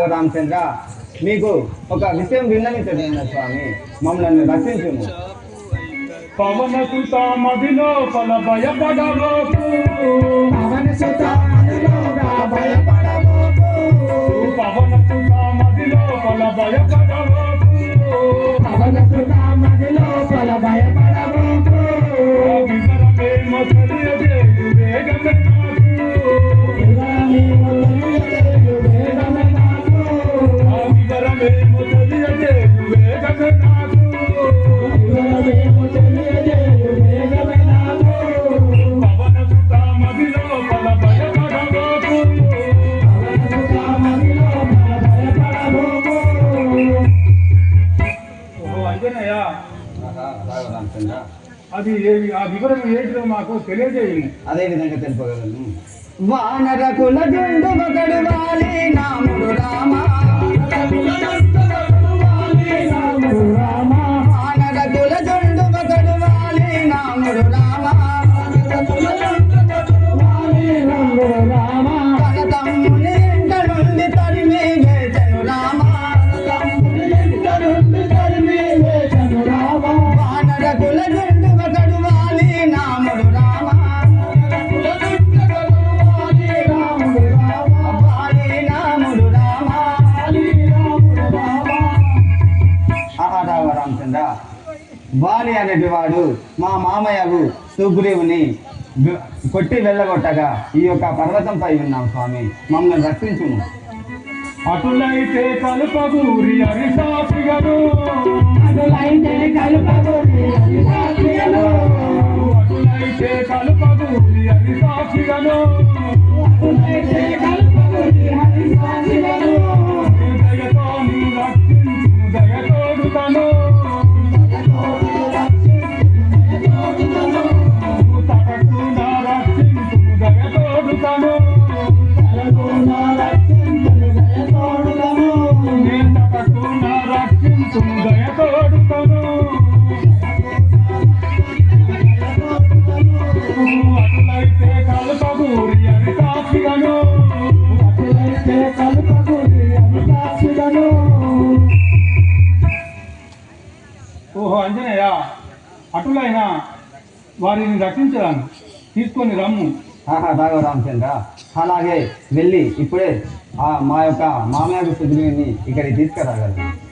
రాఘవ రామచంద్ర మీకు ఒక విషయం విన్నవించడం స్వామి? మమ్మల్ని రక్షించుము పవన సుత మదిలో పల భయపడబోకు. పవన సుత మదిలో భయపడబోకు. అది ఏ- ఆ వివరం ఏంటో మాకు తెలియజేయండి. అదే విధంగా తెలుపగలను. వానరకుల జుండు ఒకడు అనేటి వాడు మా మామయ్యకు సుగ్రీవుని కొట్టి వెళ్ళగొట్టగా ఈ యొక్క పర్వతంపై ఉన్నాం స్వామి. మమ్మల్ని రక్షించుము. అటులైతే కలుపగూరి అరిసాపిగను అటులైతే కలుపగూరి అరిసాపిగను దయతో నీ రక్షించు దయతోడుతను కలుపగూరి ఓహో అంజనేయ అటులైనా వారిని రక్షించరాను తీసుకొని రమ్ము. ఆహా రాఘవ రామచంద్ర. అలాగే వెళ్ళి ఇప్పుడే ఆ మా యొక్క మామయ్య సుగ్రీవిని ఇక్కడికి తీసుకురాగలరు.